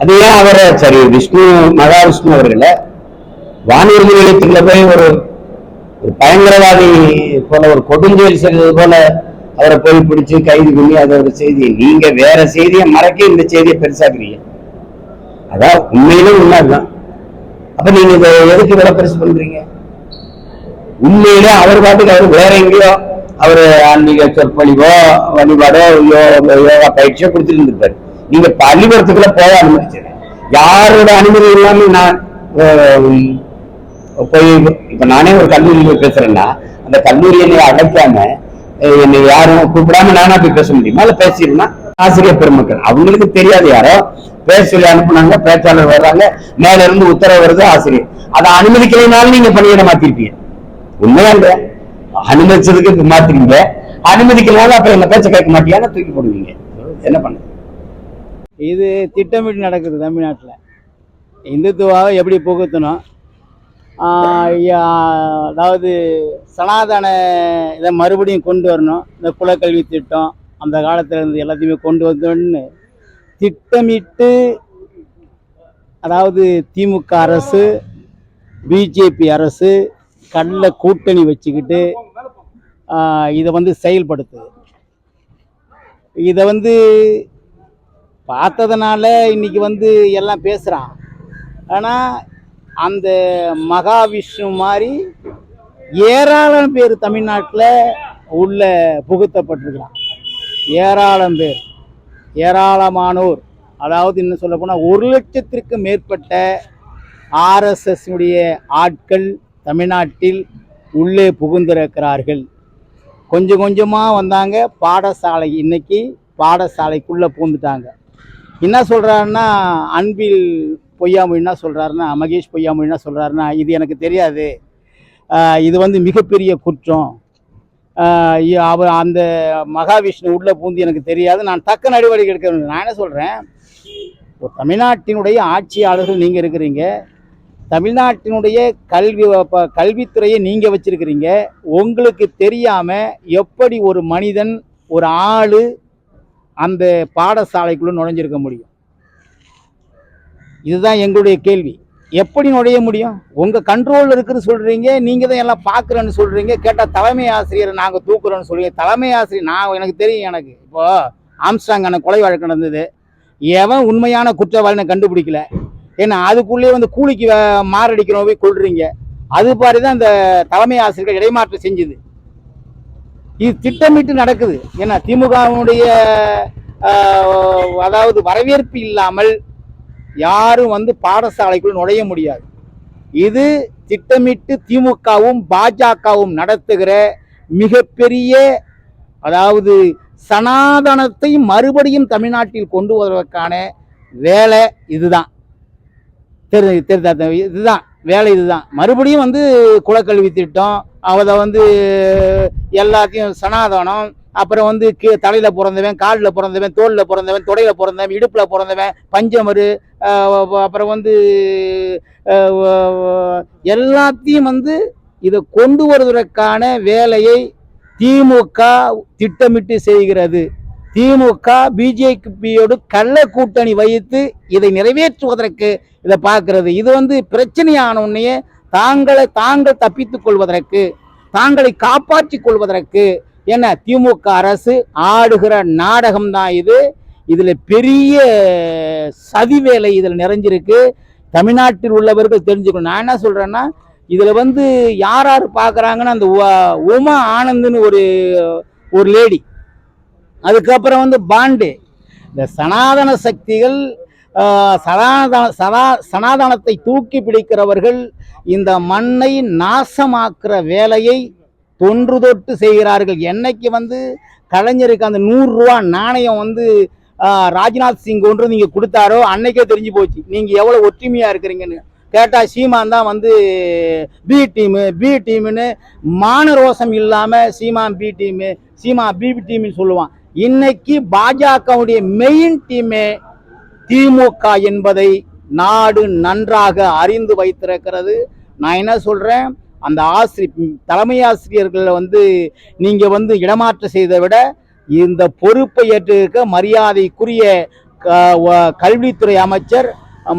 அது ஏன் அவரை சரி விஷ்ணு மகாவிஷ்ணு அவர்களை வானூர்தி நிலையத்துக்குள்ள போய் ஒரு ஒரு பயங்கரவாதி போல ஒரு கொடுஞ்செயல் செய்தது போல அவரை போய் பிடிச்சு கைது பண்ணி அதை ஒரு செய்தியை நீங்க வேற செய்தியை மறக்க இந்த செய்தியை பெருசாக்குறீங்க. அதான் உண்மையிலும் உண்மைதான். அப்ப நீங்க இதை எதுக்கு வேலை பெருசு பண்றீங்க? உண்மையிலே அவர் பாட்டுக்கு அவர் வேற எங்கேயோ அவர் ஆன்மீக சொற்பொழிவோ வழிபாடோ யோ- யோகா பயிற்சியோ கொடுத்துட்டு இருந்திருப்பாரு. நீங்க பள்ளிக்கூடத்துக்குள்ள போக அனுமதிச்சது யாரோட அனுமதி இல்லாம நான் போய் இப்ப நானே ஒரு கல்லூரியில் போய் பேசுறேன்னா அந்த கல்லூரி என்னை அடைக்காம என்னை யாரும் கூப்பிடாம நானா போய் பேச முடியுமா? இல்ல பேசிடுனா ஆசிரியர் பெருமக்கள். அவங்களுக்கு தெரியாது யாரோ. பேசல அனுப்புனாங்க பேச்சாளர் வர்றாங்க மேல இருந்து உத்தரவு வருது ஆசிரியர். அதை அனுமதிக்கலைனாலும் நீங்க பணியிட மாத்திருப்பீங்க. உண்மையா இல்லையா அனுமதிச்சதுக்கு மாத்திருங்க. அனுமதிக்கலனாலும் அப்புறம் என்ன பேச்ச கேட்க மாட்டியான்னு தூக்கி போடுவீங்க. என்ன பண்ண? இது திட்டமிட்டு நடக்குது தமிழ்நாட்டில். இந்துத்துவாவை எப்படி புகுத்தணும்? அதாவது சனாதன இதை மறுபடியும் கொண்டு வரணும். இந்த குலக்கல்வி திட்டம் அந்த காலத்தில் இருந்து எல்லாத்தையுமே கொண்டு வந்தோன்னு திட்டமிட்டு அதாவது திமுக அரசு பிஜேபி அரசு கள்ள கூட்டணி வச்சுக்கிட்டு இதை வந்து செயல்படுத்துது. இதை வந்து பார்த்ததுனால இன்னைக்கு வந்து எல்லாம் பேசுகிறான் ஆனால் அந்த மகாவிஷ்ணு மாதிரி ஏராளம் பேர் தமிழ்நாட்டில் உள்ள புகுத்தப்பட்டிருக்கிறான். ஏராளம் பேர். ஏராளமானோர். அதாவது இன்னும் சொல்ல போனால் ஒரு லட்சத்திற்கு மேற்பட்ட ஆர்எஸ்எஸ் உடைய ஆட்கள் தமிழ்நாட்டில் உள்ளே புகுந்திருக்கிறார்கள். கொஞ்சம் கொஞ்சமாக வந்தாங்க. பாடசாலை இன்னைக்கு பாடசாலைக்குள்ளே பூந்துட்டாங்க என்ன சொல்கிறாருன்னா அன்பில் பொய்யாமொழி சொல்கிறாருன்னா மகேஷ் பொய்யாமொழி சொல்கிறாருன்னா இது எனக்கு தெரியாது. இது வந்து மிகப்பெரிய குற்றம். அவர் அந்த மகாவிஷ்ணு உள்ளே பூந்து எனக்கு தெரியாது. நான் தக்க நடவடிக்கை எடுக்க நான் என்ன சொல்கிறேன் ஒரு தமிழ்நாட்டினுடைய ஆட்சியாளர்கள் நீங்கள் இருக்கிறீங்க. தமிழ்நாட்டினுடைய கல்வி கல்வித்துறையை நீங்கள் வச்சுருக்கிறீங்க. உங்களுக்கு தெரியாமல் எப்படி ஒரு மனிதன் ஒரு ஆள் அந்த பாடசாலைக்குள்ளே நுழைஞ்சிருக்க முடியும். இதுதான் எங்களுடைய கேள்வி. எப்படி நுழைய முடியும்? உங்கள் கண்ட்ரோலில் இருக்குன்னு சொல்கிறீங்க நீங்கள் தான் எல்லாம் பார்க்குறேன்னு சொல்கிறீங்க கேட்டால் தலைமை ஆசிரியரை நாங்கள் தூக்குறோன்னு சொல்கிறீங்க தலைமை ஆசிரியர் நான் எனக்கு தெரியும் எனக்கு. இப்போது ஆம்ஸ்டாங் அண்ணன் கொலை வழக்கு நடந்தது. எவன் உண்மையான குற்றவாளினை கண்டுபிடிக்கல. ஏன்னா அதுக்குள்ளேயே வந்து கூலிக்கு வே- மாரடிக்கிறவங்க போய் கொள்றீங்க அது மாதிரி தான் இந்த தலைமை ஆசிரியர்கள் இடைமாற்றம் செஞ்சுது. இது திட்டமிட்டு நடக்குது. ஏன்னா திமுகவுடைய அதாவது வரவேற்பு இல்லாமல் யாரும் வந்து பாடசாலைக்குள் நுழைய முடியாது. இது திட்டமிட்டு திமுகவும் பாஜகவும் நடத்துகிற மிகப்பெரிய அதாவது சனாதனத்தை மறுபடியும் தமிழ்நாட்டில் கொண்டு வருவதற்கான வேலை இதுதான். தெரி இதுதான். வேலை இதுதான். மறுபடியும் வந்து குலக்கல்வி திட்டம் அதை வந்து எல்லாத்தையும் சனாதனம் அப்புறம் வந்து கீ தலையில் பிறந்தவன் காலில் பிறந்தவன் தோளில் பிறந்தவன் தொடையில் பிறந்தவன் இடுப்பில் பிறந்தவன் பஞ்சமரு அப்புறம் வந்து எல்லாத்தையும் வந்து இதை கொண்டு வருவதற்கான வேலையை திமுக திட்டமிட்டு செய்கிறது. திமுக பிஜேபியோடு கள்ள கூட்டணி வைத்து இதை நிறைவேற்றுவதற்கு இதை பார்க்கிறது. இது வந்து பிரச்சனையான உன்னையே தாங்களை தாங்கள் தப்பித்துக் கொள்வதற்கு தாங்களை காப்பாற்றிக் கொள்வதற்கு என்ன திமுக அரசு ஆடுகிற நாடகம் தான் இது. இதில் பெரிய சதி வேலை இதில் நிறைஞ்சிருக்கு. தமிழ்நாட்டில் உள்ளவர்கள் தெரிஞ்சுக்கணும். நான் என்ன சொல்கிறேன்னா இதில் வந்து யார் யார் பார்க்குறாங்கன்னா அந்த உ- உமா ஆனந்துன்னு ஒரு ஒரு லேடி அதுக்கப்புறம் வந்து பாண்டு. இந்த சனாதன சக்திகள் சனாதன சனா சனாதனத்தை தூக்கி பிடிக்கிறவர்கள் இந்த மண்ணை நாசமாக்குற வேலையை தொன்று தொட்டு செய்கிறார்கள். என்னைக்கு வந்து கலைஞருக்கு அந்த நூறுரூவா நாணயம் வந்து ராஜ்நாத் சிங் ஒன்று நீங்கள் கொடுத்தாரோ அன்னைக்கே தெரிஞ்சு போச்சு. நீங்கள் எவ்வளோ ஒற்றுமையாக இருக்கிறீங்கன்னு. கேட்டால் சீமான் தான் வந்து பி டீமு பி டீமுன்னு மானரோசம் இல்லாமல் Seeman B team Seema B டீம்னு சொல்லுவான். இன்னைக்கு பாஜகவுடைய மெயின் டீமே திமுக என்பதை நாடு நன்றாக அறிந்து வைத்திருக்கிறது. நான் என்ன சொல்கிறேன் அந்த ஆசிரி தலைமை ஆசிரியர்களை வந்து நீங்கள் வந்து இடமாற்றம் செய்ததை விட இந்த பொறுப்பை ஏற்றிருக்க மரியாதைக்குரிய க- வ- கல்வித்துறை அமைச்சர்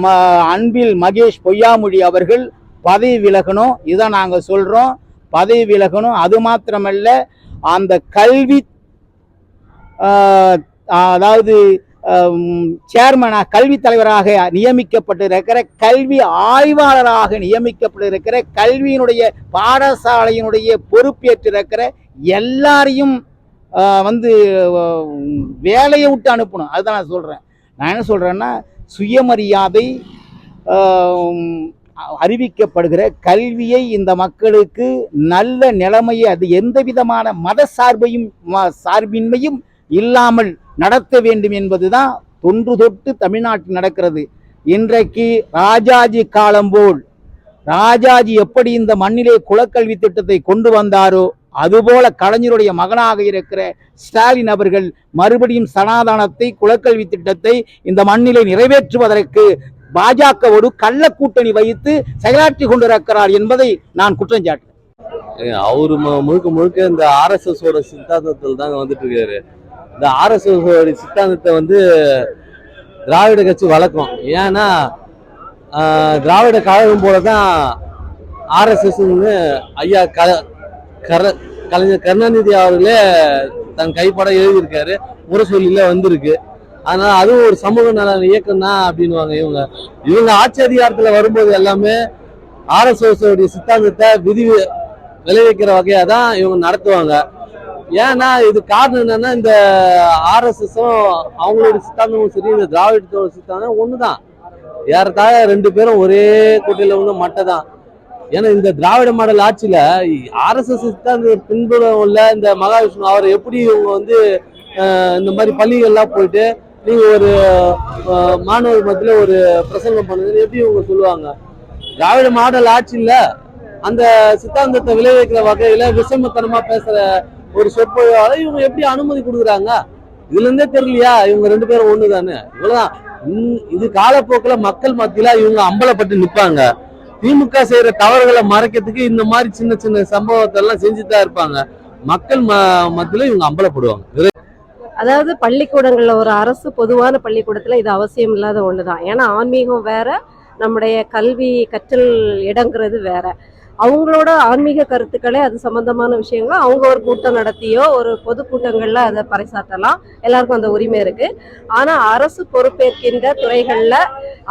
ம- அன்பில் மகேஷ் பொய்யாமொழி அவர்கள் பதவி விலகணும். இதை நாங்கள் சொல்கிறோம் பதவி விலகணும். அது மாத்திரமல்ல அந்த கல்வி அதாவது சேர்மனாக கல்வி தலைவராக நியமிக்கப்பட்டிருக்கிற கல்வி ஆய்வாளராக நியமிக்கப்பட்டிருக்கிற கல்வியினுடைய பாடசாலையினுடைய பொறுப்பேற்றிருக்கிற எல்லாரையும் வந்து வேலையை விட்டு அனுப்பணும். அதுதான் நான் சொல்கிறேன் நான் என்ன சொல்கிறேன்னா சுயமரியாதை அறிவிக்கப்படுகிற கல்வியை இந்த மக்களுக்கு நல்ல நிலைமையை அது எந்த விதமான மத சார்பையும் சார்பின்மையும் இல்லாமல் நடத்த வேண்டும் என்பதுதான் தொன்று தொட்டு தமிழ்நாட்டில் நடக்கிறது. இன்றைக்கு ராஜாஜி காலம் போல் ராஜாஜி எப்படி இந்த மண்ணிலே குலக்கல்வி திட்டத்தை கொண்டு வந்தாரோ அதுபோல கலைஞருடைய மகனாக இருக்கிற ஸ்டாலின் அவர்கள் மறுபடியும் சனாதானத்தை குலக்கல்வி திட்டத்தை இந்த மண்ணிலே நிறைவேற்றுவதற்கு பாஜகவோடு கள்ள கூட்டணி வைத்து செயலாற்றி கொண்டிருக்கிறார் என்பதை நான் குற்றம் சாட்டுறேன் அவரு முழுக்க முழுக்க இந்த ஆர்எஸ்எஸ் சித்தாந்தத்தில் தாங்க வந்துட்டு இருக்காரு. இந்த ஆர்எஸ்எஸ் சித்தாந்தத்தை வந்து திராவிட கட்சி வளர்க்கும். ஏன்னா திராவிட கழகம் போல தான் ஆர்எஸ்எஸ்ன்னு ஐயா க கர கலைஞர் கருணாநிதி அவர்களே தன் கைப்பட எழுதியிருக்காரு. முரசொலியில் வந்திருக்கு. அதனால அதுவும் ஒரு சமூக நல இயக்கம் தான் அப்படின்னுவாங்க இவங்க. இவங்க ஆட்சி அதிகாரத்தில் வரும்போது எல்லாமே ஆர்எஸ்எஸோடைய சித்தாந்தத்தை விதி விளைவிக்கிற வகையாக தான் இவங்க நடத்துவாங்க. ஏன்னா இது காரணம் என்னன்னா இந்த ஆர்எஸ்எஸும் அவங்களோட சித்தாந்தமும் சரி இந்த திராவிடத்தோட சித்தாந்தம் ஒன்று தான் ஏறத்தாழ ரெண்டு பேரும் ஒரே கூட்டையில வந்து மட்டை தான் ஏன்னா இந்த திராவிட மாடல் ஆட்சியில் ஆர்எஸ்எஸ் சித்தாந்த பின்புலம் உள்ள இந்த மகாவிஷ்ணு அவர் எப்படி இவங்க வந்து இந்த மாதிரி பள்ளிகள்லாம் போயிட்டு நீங்கள் ஒரு மாணவர் மத்தியில் ஒரு பிரசங்கம் பண்ணுதுன்னு எப்படி இவங்க சொல்லுவாங்க? திராவிட மாடல் ஆட்சியில் அந்த சித்தாந்தத்தை விளைவிக்கிற வகையில் விஷமத்தனமாக பேசுகிற ஒரு சொற்ப இவங்க எப்படி அனுமதி கொடுக்குறாங்க? இதுல இருந்தே தெரியலையா? இவங்க ரெண்டு பேரும் ஒண்ணு தானே இவ்வளவுதான் இது காலப்போக்குல மக்கள் மத்தியில இவங்க அம்பலப்பட்டு நிப்பாங்க. திமுக செய்யற தவறுகளை மறைக்கிறதுக்கு இந்த மாதிரி சின்ன சின்ன சம்பவத்தை எல்லாம் செஞ்சுதான் இருப்பாங்க. மக்கள் ம மத்தியில இவங்க அம்பலப்படுவாங்க. அதாவது பள்ளிக்கூடங்கள்ல ஒரு அரசு பொதுவான பள்ளிக்கூடத்துல இது அவசியம் இல்லாத ஒண்ணுதான். ஏன்னா ஆன்மீகம் வேற நம்முடைய கல்வி கற்றல் இடங்கிறது வேற. அவங்களோட ஆன்மீக கருத்துக்களே அது சம்பந்தமான விஷயங்கள். அவங்க ஒரு கூட்டம் நடத்தியோ ஒரு பொதுக்கூட்டங்களில் அதை பறைசாற்றலாம். எல்லாருக்கும் அந்த உரிமை இருக்கு. ஆனால் அரசு பொறுப்பேற்கின்ற துறைகளில்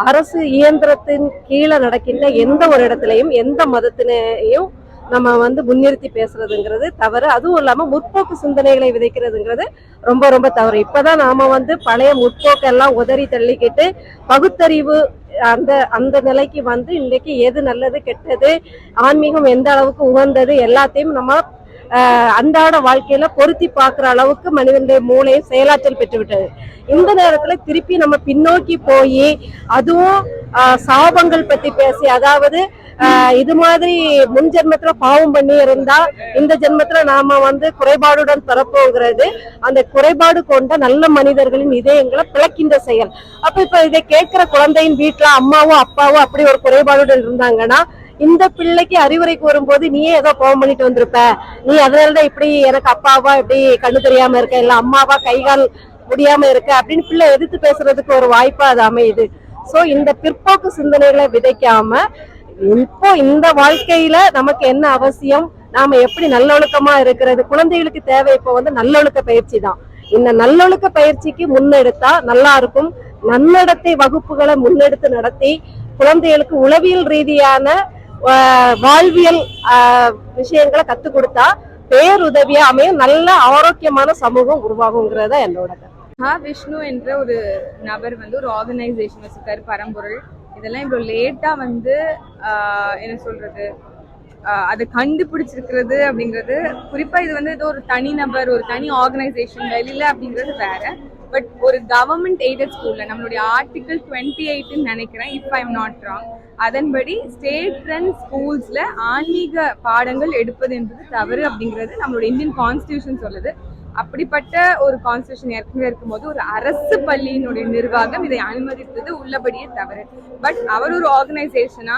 அரசு இயந்திரத்தின் கீழே நடக்கின்ற எந்த ஒரு இடத்துலையும் எந்த மதத்தினையும் நம்ம வந்து முன்னிறுத்தி பேசுறதுங்கிறது தவறு. அதுவும் இல்லாம முற்போக்கு சிந்தனைகளை விதைக்கிறதுங்கிறது ரொம்ப ரொம்ப தவறு. இப்பதான் நாம வந்து பழைய முற்போக்கெல்லாம் உதறி தள்ளிக்கிட்டு பகுத்தறிவு அந்த அந்த நிலைக்கு வந்து இன்றைக்கு எது நல்லது கெட்டது ஆன்மீகம் எந்த அளவுக்கு உகந்தது எல்லாத்தையும் நம்ம அன்றாட வாழ்க்கையில பொருத்தி பார்க்குற அளவுக்கு மனிதனுடைய மூளை செயலாற்றல் பெற்று விட்டது இந்த நேரத்துல திருப்பி நம்ம பின்னோக்கி போய் அதுவும் ஆஹ், சாபங்கள் பத்தி பேசி அதாவது ஆஹ், இது மாதிரி முன் ஜென்மத்துல பாவம் பண்ணி இருந்தா இந்த ஜென்மத்துல நாம வந்து குறைபாடுடன் பிறப்போங்கிறது அந்த குறைபாடு கொண்ட நல்ல மனிதர்களின் இதயங்களை பிளக்கின்ற செயல். அப்ப இப்ப இதை கேட்கிற குழந்தையின் வீட்டுல அம்மாவோ அப்பாவோ அப்படி ஒரு குறைபாடுடன் இருந்தாங்கன்னா இந்த பிள்ளைக்கு அறிவுரை கூறும்போது நீயே ஏதோ கோவம் பண்ணிட்டு வந்திருப்ப. நீ அதனாலதான் இப்படி எனக்கு அப்பாவா இப்படி கண்ணு தெரியாம இருக்க இல்ல அம்மாவா கைகால் முடியாம இருக்க அப்படின்னு பிள்ளை எதிர்த்து பேசுறதுக்கு ஒரு வாய்ப்பா அது அமையுது. சோ இந்த பிற்போக்கு சிந்தனைகளை விதைக்காம இப்போ இந்த வாழ்க்கையில நமக்கு என்ன அவசியம்? நாம எப்படி நல்லொழுக்கமா இருக்கிறது? குழந்தைகளுக்கு தேவை இப்போ வந்து நல்லொழுக்க பயிற்சி தான். இந்த நல்லொழுக்க பயிற்சிக்கு முன்னெடுத்தா நல்லா இருக்கும். நன்னடத்தை வகுப்புகளை முன்னெடுத்து நடத்தி குழந்தைகளுக்கு உளவியல் ரீதியான வாழ்வியல் ஆஹ், விஷயங்களை கத்து கொடுத்தா பேருதவியா அமையும். நல்ல ஆரோக்கியமான சமூகம் உருவாகுங்கிறத என்னோட ஹா விஷ்ணு என்ற ஒரு நபர் வந்து ஒரு ஆர்கனைசேஷன் வச்சிருக்காரு பரம்பொருள். இதெல்லாம் இவ்வளோ லேட்டாக வந்து ஆஹ், என்ன சொல்றது ஆஹ், அதை கண்டுபிடிச்சிருக்கிறது அப்படிங்கிறது குறிப்பா இது வந்து ஏதோ ஒரு தனி நபர் ஒரு தனி ஆர்கனைசேஷன் வெளியில அப்படிங்கிறது வேற. பட் ஒரு கவர்மெண்ட் எய்டட் ஸ்கூல்ல நம்மளுடைய ஆர்டிகல் டுவெண்ட்டி எயிட்னு நினைக்கிறேன் if I am not wrong அதன்படி ஸ்டேட் ரன் ஸ்கூல்ஸ்ல ஆன்மீக பாடங்கள் எடுப்பது என்பது தவறு அப்படிங்கிறது நம்மளுடைய இந்தியன் கான்ஸ்டியூஷன் சொல்லுது. அப்படிப்பட்ட ஒரு கான்ஸ்டியூஷன் ஏற்கனவே இருக்கும்போது ஒரு அரசு பள்ளியினுடைய நிர்வாகம் இதை அனுமதித்தது உள்ளபடியே தவறு. பட் அவர் ஒரு ஆர்கனைசேஷனா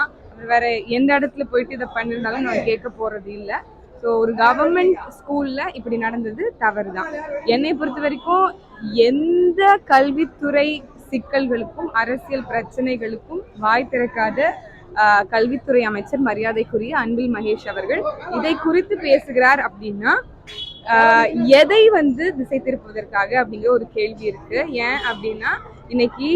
வேற எந்த இடத்துல போயிட்டு இதை பண்ணிருந்தாலும் நான் கேட்க போறது இல்லை. ஸோ ஒரு கவர்மெண்ட் ஸ்கூல்ல இப்படி நடந்தது தவறு தான் என்னை பொறுத்த வரைக்கும் எந்த கல்வித்துறை சிக்கல்களுக்கும் அரசியல் பிரச்சனைகளுக்கும் வாய் திறக்காத ஆஹ், கல்வித்துறை அமைச்சர் மரியாதைக்குரிய அன்பில் மகேஷ் அவர்கள் இதை குறித்து பேசுகிறார் அப்படின்னா ஆஹ், எதை வந்து திசை திருப்புவதற்காக அப்படிங்கிற ஒரு கேள்வி இருக்கு. ஏன் அப்படின்னா இன்னைக்கு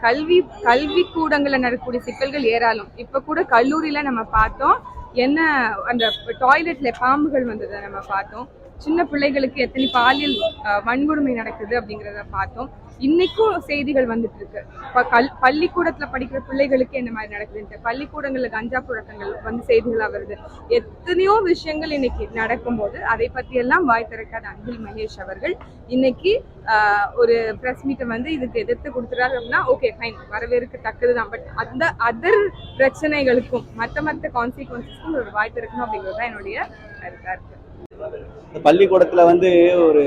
கல்வி கல்வி கூடங்கள்ல நடக்கக்கூடிய சிக்கல்கள் ஏராளம். இப்ப கூட கல்லூரியில நம்ம பார்த்தோம் என்ன அந்த டாய்லெட்ல பாம்புகள் வந்ததை நம்ம பார்த்தோம். சின்ன பிள்ளைகளுக்கு எத்தனை பாலியல் அஹ், வன்கொடுமை நடக்குது அப்படிங்கிறத பார்த்தோம். இன்னைக்கும் செய்திகள் வந்துட்டு இருக்கு. கல் பள்ளிக்கூடத்துல படிக்கிற பிள்ளைகளுக்கு என்ன மாதிரி நடக்குதுன்ட்டு. பள்ளிக்கூடங்கள்ல கஞ்சா புழக்கங்கள் வந்து செய்திகளா வருது. எத்தனையோ விஷயங்கள் இன்னைக்கு நடக்கும்போது அதை பத்தி எல்லாம் வாய் திறக்காத அன்பில் மகேஷ் அவர்கள் இன்னைக்கு ஆஹ், ஒரு பிரஸ் மீட்டை வந்து இதுக்கு எதிர்த்து கொடுத்துறாரு அப்படின்னா ஓகே ஃபைன் வரவேற்கத்தக்கது தான் பட் அந்த அதர் பிரச்சனைகளுக்கும் மற்ற மற்ற கான்சிக்வன்சஸ்க்கும் ஒரு வாய் திறக்கணும் அப்படிங்கிறது தான் என்னுடைய கருத்தாக இருக்கு. பள்ளிக்கூடத்துல வந்து ஒரு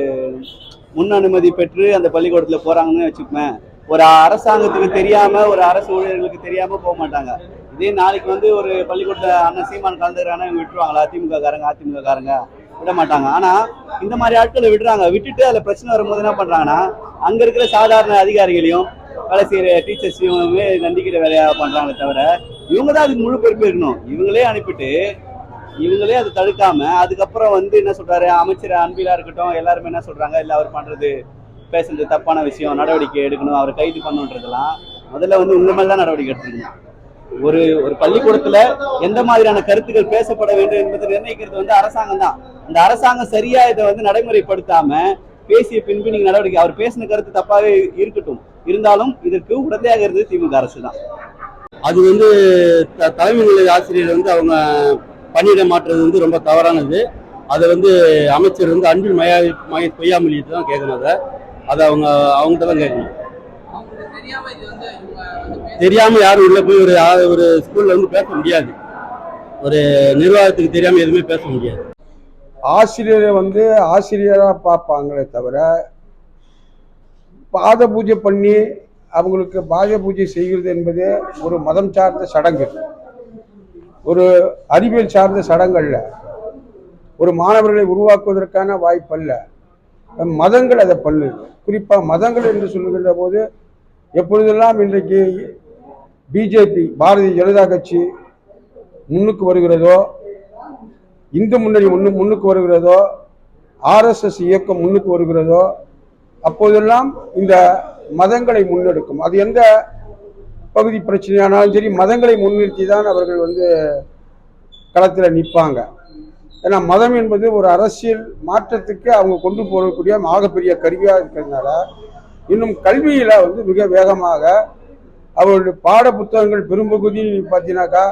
முன் அனுமதி பெற்று அந்த பள்ளிக்கூடத்துல போறாங்கன்னு வச்சுக்கோமே ஒரு அரசாங்கத்துக்கு தெரியாம ஒரு அரசு ஊழியர்களுக்கு தெரியாம போக மாட்டாங்க. இதே நாளைக்கு வந்து ஒரு பள்ளிக்கூடத்தில் அண்ணன் சீமான் கலந்துக்கிறாங்கன்னா இவங்க விட்டுருவாங்களா? திமுக காரங்க அதிமுக காரங்க விட மாட்டாங்க. ஆனா இந்த மாதிரி ஆட்களை விடுறாங்க. விட்டுட்டு அதுல பிரச்சனை வரும்போது என்ன பண்றாங்கன்னா அங்க இருக்கிற சாதாரண அதிகாரிகளையும் வேலை செய்யற டீச்சர்ஸையும் நண்டிக்கிற வேலையாக பண்றாங்களே தவிர இவங்க தான் அதுக்கு முழு பொறுப்பு இருக்கணும். இவங்களே அனுப்பிட்டு இவங்களே அதை தடுக்காம அதுக்கப்புறம் வந்து என்ன சொல்றாரு அமைச்சர் அன்பிலா இருக்கட்டும் எல்லாருமே என்ன சொல்றாங்க இல்ல அவர் பண்றது பேசுறது தப்பான விஷயம் நடவடிக்கை எடுக்கணும் அவரை கைது பண்ணுன்றதெல்லாம் முதல்ல வந்து உங்க மேல தான் நடவடிக்கை எடுத்துக்கணும். ஒரு ஒரு பள்ளிக்கூடத்துல எந்த மாதிரியான கருத்துக்கள் பேசப்பட வேண்டும் என்பதை நிர்ணயிக்கிறது வந்து அரசாங்கம் தான். அந்த அரசாங்கம் சரியா இதை வந்து நடைமுறைப்படுத்தாம பேசிய பின்பு நீங்க நடவடிக்கை அவர் பேசின கருத்து தப்பாவே இருக்கட்டும். இருந்தாலும் இதற்கு உடந்தையாக இருந்தது திமுக அரசு தான். அது வந்து த- தலைமை நிலை ஆசிரியர் வந்து அவங்க பணியிட மாற்றுறது வந்து ரொம்ப தவறானது. அதை வந்து அமைச்சர் வந்து அன்பில் மயா மய பொய்யாமொழிட்டு தான் கேட்கணும் அதை. அதை அவங்க அவங்ககிட்ட தான் கேட்கணும். தெரியாம யாரும் உள்ள போய் ஒரு ஒரு ஸ்கூல்ல வந்து பேச முடியாது. ஒரு நிர்வாகத்துக்கு தெரியாம எதுவுமே பேச முடியாது. ஆசிரியரை வந்து ஆசிரியராக பார்ப்பாங்களே தவிர பாத பூஜை பண்ணி அவங்களுக்கு பாத பூஜை செய்கிறது என்பது ஒரு மதம் சார்ந்த சடங்கு. ஒரு அறிவியல் சார்ந்த சடங்கல்ல ஒரு மாணவர்களை உருவாக்குவதற்கான வாய்ப்பல்ல. மதங்கள் அதை பண்ணு குறிப்பாக மதங்கள் என்று சொல்லுகின்ற போது எப்பொழுதெல்லாம் இன்றைக்கு பிஜேபி பாரதிய ஜனதா கட்சி முன்னுக்கு வருகிறதோ இந்து முன்னணி முன்னு முன்னுக்கு வருகிறதோ ஆர்எஸ்எஸ் இயக்கம் முன்னுக்கு வருகிறதோ அப்போதெல்லாம் இந்த மதங்களை முன்னெடுக்கும். அது எந்த பகுதி பிரச்சனையானாலும் சரி மதங்களை முன்னிறுத்தி தான் அவர்கள் வந்து களத்தில் நிற்பாங்க. ஏன்னா மதம் என்பது ஒரு அரசியல் மாற்றத்துக்கு அவங்க கொண்டு போகக்கூடிய ஆகப்பெரிய கருவியாக இருக்கிறதுனால இன்னும் கல்வியில் வந்து மிக வேகமாக அவருடைய பாட புத்தகங்கள் பெரும்பகுதி பார்த்தீங்கன்னாக்கா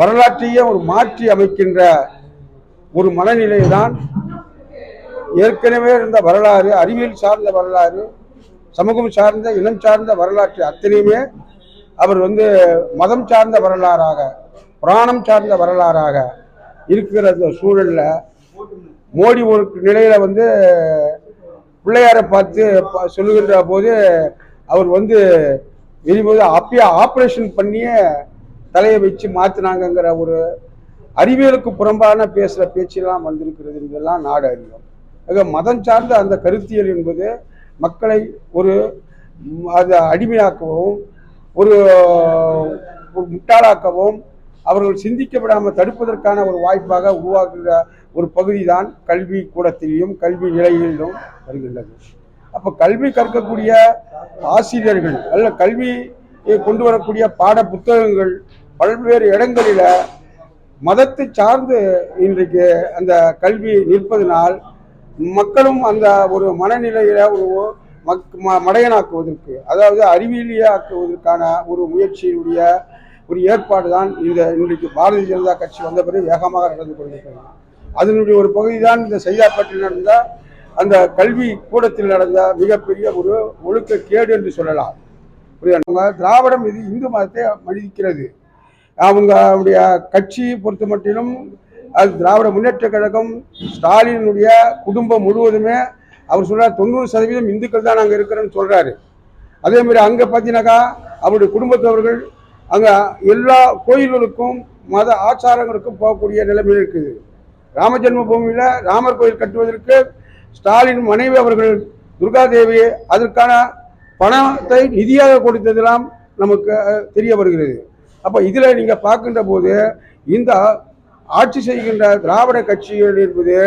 வரலாற்றையே ஒரு மாற்றி அமைக்கின்ற ஒரு மனநிலை தான் ஏற்கனவே இருந்த வரலாறு அறிவியல் சார்ந்த வரலாறு சமூகம் சார்ந்த இனம் சார்ந்த வரலாற்று அத்தனையுமே அவர் வந்து மதம் சார்ந்த வரலாறாக புராணம் சார்ந்த வரலாறாக இருக்கிற அந்த சூழலில் மோடி ஒரு நிலையில் வந்து பிள்ளையாரை பார்த்து சொல்லுகின்ற போது அவர் வந்து வெளிப்போது அப்பயே ஆப்ரேஷன் பண்ணியே தலையை வச்சு மாத்தினாங்கங்கிற ஒரு அறிவியலுக்கு புறம்பான பேசுகிற பேச்செல்லாம் வந்திருக்கிறது இதெல்லாம் நாடு அறிவோம் ஆக மதம் சார்ந்த அந்த கருத்தியல் என்பது மக்களை ஒரு அதை அடிமையாக்கவும் ஒரு முட்டாளாக்கவும் அவர்கள் சிந்திக்க விடாமல் தடுப்பதற்கான ஒரு வாய்ப்பாக உருவாக்குகிற ஒரு பகுதி தான் கல்வி கூடத்திலையும் கல்வி நிலையிலும் வருகின்றது. அப்போ கல்வி கற்கக்கூடிய ஆசிரியர்கள் அல்ல கல்வி கொண்டு வரக்கூடிய பாட புத்தகங்கள் பல்வேறு இடங்களில் மதத்தை சார்ந்து இன்றைக்கு அந்த கல்வி நிற்பதனால் மக்களும் அந்த ஒரு மனநிலையில ஒரு மக் ம- மடையனாக்குவதற்கு அதாவது அறிவியலியாக்குவதற்கான ஒரு முயற்சியினுடைய ஒரு ஏற்பாடு தான் இந்த இன்றைக்கு பாரதிய ஜனதா கட்சி வந்த பிறகு வேகமாக நடந்து கொண்டிருக்கிறது. அதனுடைய ஒரு பகுதி தான் இந்த செய்தாப்பட்டில் நடந்த அந்த கல்வி கூடத்தில் நடந்த மிகப்பெரிய ஒரு ஒழுக்க கேடு என்று சொல்லலாம். நம்ம திராவிடம் இது இந்து மதத்தை மதிக்கிறது அவங்களுடைய கட்சியை பொறுத்த மட்டிலும் அது திராவிட முன்னேற்ற கழகம் ஸ்டாலினுடைய குடும்பம் முழுவதுமே அவர் சொல்கிறார் தொண்ணூறு சதவீதம் இந்துக்கள் தான் அங்கே இருக்கிறேன்னு சொல்கிறாரு அதே மாதிரி அங்கே பார்த்தீங்கன்னாக்கா அவருடைய குடும்பத்தவர்கள் அங்கே எல்லா கோயில்களுக்கும் மத ஆச்சாரங்களுக்கும் போகக்கூடிய நிலைமை இருக்குது. ராம ஜென்ம பூமியில் ராமர் கோயில் கட்டுவதற்கு ஸ்டாலின் மனைவி அவர்கள் துர்காதேவி அதற்கான பணத்தை நிதியாக கொடுத்ததெல்லாம் நமக்கு தெரிய வருகிறது. அப்போ இதில் நீங்கள் பார்க்கின்ற போது இந்த ஆட்சி செய்கின்ற திராவிட கட்சிகள் என்பது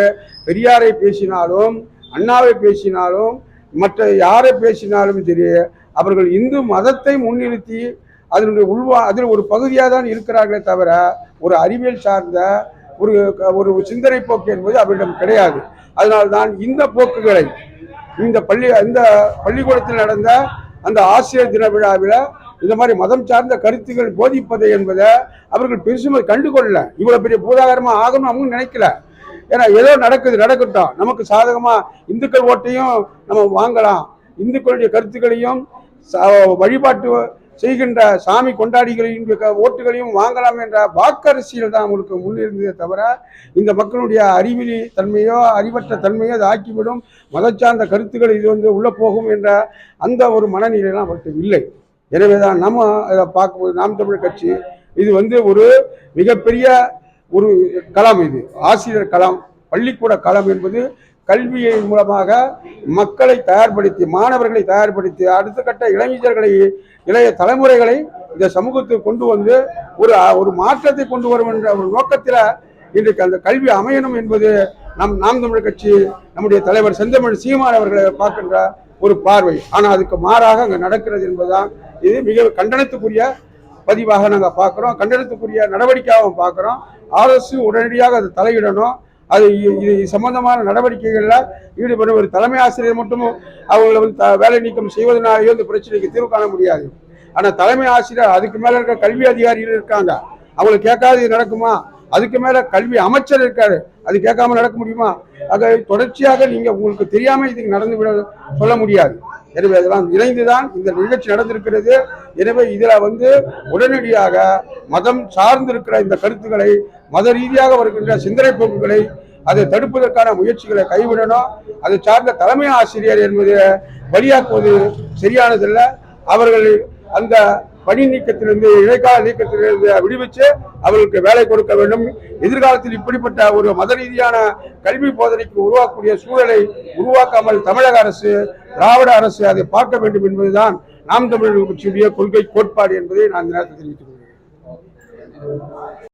பெரியாரை பேசினாலும் அண்ணாவை பேசினாலும் மற்ற யாரை பேசினாலும் சரி அவர்கள் இந்து மதத்தை முன்னிறுத்தி அதனுடைய உள்வா அதில் ஒரு பகுதியாக தான் இருக்கிறார்களே தவிர ஒரு அறிவியல் சார்ந்த ஒரு ஒரு சிந்தனை போக்கு என்பது அவரிடம் கிடையாது. அதனால்தான் இந்த போக்குகளை இந்த பள்ளி இந்த பள்ளிக்கூடத்தில் நடந்த அந்த ஆசிரியர் தின விழாவில் இந்த மாதிரி மதம் சார்ந்த கருத்துக்கள் போதிப்பது என்பதை அவர்கள் பெருசுமை கண்டுகொள்ளல. இவ்வளவு பெரிய பூதாகரமா ஆகணும் அவங்க நினைக்கல. ஏன்னா ஏதோ நடக்குது நடக்கட்டும். நமக்கு சாதகமா இந்துக்கள் ஓட்டையும் நம்ம வாங்கலாம். இந்துக்களுடைய கருத்துக்களையும் ச- வழிபாட்டு செய்கின்ற சாமி கொண்டாடிகளின் ஓட்டுகளையும் வாங்கலாம் என்ற வாக்கரசியல் தான் அவங்களுக்கு முன்னிருந்ததே தவிர இந்த மக்களுடைய அறிவிலி தன்மையோ அறிவற்ற தன்மையோ அதை ஆக்கிவிடும். மதச்சார்ந்த கருத்துக்கள் இது வந்து உள்ள போகும் என்ற அந்த ஒரு மனநிலையெல்லாம் அவர்கிட்ட இல்லை. எனவே தான் நம்ம அதை பார்க்கும்போது நாம் தமிழ் கட்சி இது வந்து ஒரு மிகப்பெரிய ஒரு களம் இது. ஆசிரியர் களம் பள்ளிக்கூட களம் என்பது கல்வியின் மூலமாக மக்களை தயார்படுத்தி மாணவர்களை தயார்படுத்தி அடுத்த கட்ட இளைஞர்களை இளைய தலைமுறைகளை இந்த சமூகத்துக்கு கொண்டு வந்து ஒரு ஒரு மாற்றத்தை கொண்டு வரும் என்ற ஒரு நோக்கத்தில் இன்றைக்கு அந்த கல்வி அமையணும் என்பது நம் நாம் தமிழ் கட்சி நம்முடைய தலைவர் செந்தமிழ் சீமான் அவர்களை பார்க்கின்ற ஒரு பார்வை. ஆனால் அதுக்கு மாறாக அங்கே நடக்கிறது என்பதுதான் இது மிக கண்டனத்துக்குரிய பதிவாக நாங்கள் பார்க்குறோம். கண்டனத்துக்குரிய நடவடிக்கையாகவும் பார்க்குறோம். அரசு உடனடியாக அது தலையிடணும். அது இது சம்பந்தமான நடவடிக்கைகளில் ஈடுபடும் ஒரு தலைமை ஆசிரியர் மட்டும் அவங்களை வந்து த- வேலை நீக்கம் செய்வதனாலேயோ இந்த பிரச்சனைக்கு தீர்வு காண முடியாது. ஆனால் தலைமை ஆசிரியர் அதுக்கு மேலே இருக்க கல்வி அதிகாரிகள் இருக்காங்க. அவங்களை கேட்காது நடக்குமா? அதுக்கு மேலே கல்வி அமைச்சர் இருக்காரு. அது கேட்காம நடக்க முடியுமா? ஆக தொடர்ச்சியாக நீங்கள் உங்களுக்கு தெரியாமல் இதுக்கு நடந்து விட சொல்ல முடியாது. எனவே அதெல்லாம் இணைந்துதான் இந்த நிகழ்ச்சி நடந்திருக்கிறது. எனவே இதில் வந்து உடனடியாக மதம் சார்ந்திருக்கிற இந்த கருத்துக்களை மத ரீதியாக வருகின்ற சிந்தனை போக்குகளை அதை தடுப்பதற்கான முயற்சிகளை கைவிடணும். அதை சார்ந்த தலைமை ஆசிரியர் என்பதை வழியாக்குவது சரியானதல்ல. அவர்கள் அந்த பணி நீக்கத்திலிருந்து இடைக்கால நீக்கத்திலிருந்து விடுவிச்சு அவர்களுக்கு வேலை கொடுக்க வேண்டும். எதிர்காலத்தில் இப்படிப்பட்ட ஒரு மத ரீதியான கல்வி போதனைக்கு உருவாக்கக்கூடிய சூழலை உருவாக்காமல் தமிழக அரசு திராவிட அரசு அதை பார்க்க வேண்டும் என்பதுதான் நாம் தமிழர் கட்சியுடைய கொள்கை கோட்பாடு என்பதை நான் நேரத்தில் தெரிவித்துக் கொள்கிறேன்.